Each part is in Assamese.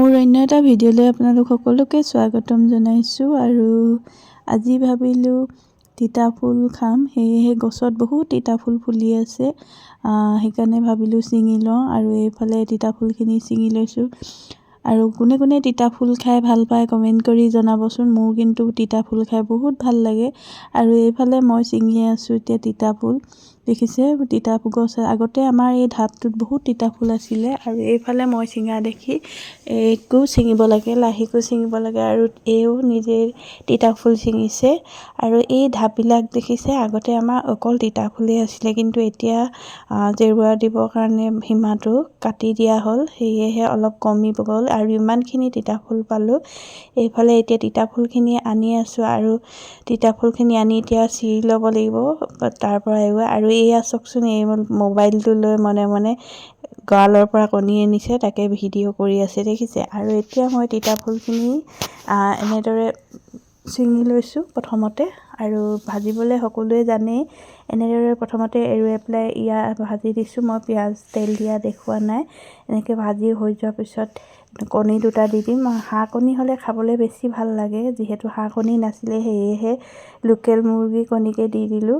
মোৰ অন্য এটা ভিডিঅ'লৈ আপোনালোক সকলোকে স্বাগতম জনাইছোঁ আৰু আজি ভাবিলোঁ তিতা ফুল খাম। সেয়েহে গছত বহুত তিতা ফুল আছে। সেইকাৰণে ভাবিলোঁ ছিঙি লওঁ আৰু এইফালে তিতা ফুলখিনি ছিঙি লৈছোঁ। আৰু কোনে কোনে তিতা ফুল খাই ভাল পায় কমেণ্ট কৰি জনাবচোন। মোৰ কিন্তু তিতা ফুল খাই বহুত ভাল লাগে। আৰু এইফালে মই ছিঙি আছোঁ এতিয়া তিতা ফুল। দেখিছে তিতা গছ আগতে আমাৰ এই ঢাপটোত বহুত তিতা ফুল আছিলে। আৰু এইফালে মই ছিঙা দেখি এইকো ছিঙিব লাগে লাহিকো ছিঙিব লাগে আৰু এইও নিজে তিতা ফুল ছিঙিছে। আৰু এই ঢাপবিলাক দেখিছে আগতে আমাৰ অকল তিতা ফুলেই আছিলে। কিন্তু এতিয়া জেৰুৱা দিবৰ কাৰণে সীমাটো কাটি দিয়া হ'ল। সেয়েহে অলপ কমিব গ'ল। আৰু ইমানখিনি তিতা ফুল পালোঁ। এইফালে এতিয়া তিতা ফুলখিনি আনি আছোঁ আৰু তিতা ফুলখিনি আনি এতিয়া চিৰি ল'ব লাগিব তাৰ পৰা এৰুৱা। আৰু এয়া চাওকচোন এই মোবাইলটো লৈ মনে মনে গঁৰালৰ পৰা কণী আনিছে তাকে ভিডিঅ' কৰি আছে দেখিছে। আৰু এতিয়া মই তিতা ফুলখিনি এনেদৰে ছিঙি লৈছোঁ প্ৰথমতে। আৰু ভাজিবলৈ সকলোৱে জানেই এনেদৰে প্ৰথমতে এৰুৱাই পেলাই ইয়াত ভাজি দিছোঁ। মই পিঁয়াজ তেল দিয়া দেখুওৱা নাই। এনেকৈ ভাজি হৈ যোৱাৰ পিছত কণী দুটা দি দিম। হাঁহ কণী হ'লে খাবলৈ বেছি ভাল লাগে। যিহেতু হাঁহ কণী নাছিলে সেয়েহে লোকেল মুৰ্গী কণীকে দি দিলোঁ।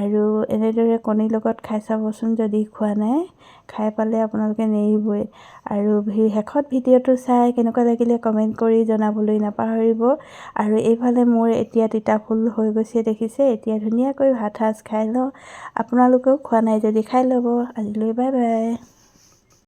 আৰু এনেদৰে কণীৰ লগত খাই চাবচোন যদি খোৱা নাই। খাই পালে আপোনালোকে নেৰিবই। আৰু শেষত ভিডিঅ'টো চাই কেনেকুৱা লাগিলে কমেণ্ট কৰি জনাবলৈ নাপাহৰিব। আৰু এইফালে মোৰ এতিয়া তিতা ফুল হৈ গৈছে দেখিছে এতিয়া ধুনীয়াকৈ ভাত সাজ খাই লওঁ। আপোনালোকেও খোৱা নাই যদি খাই ল'ব। আজিলৈ বাই বাই।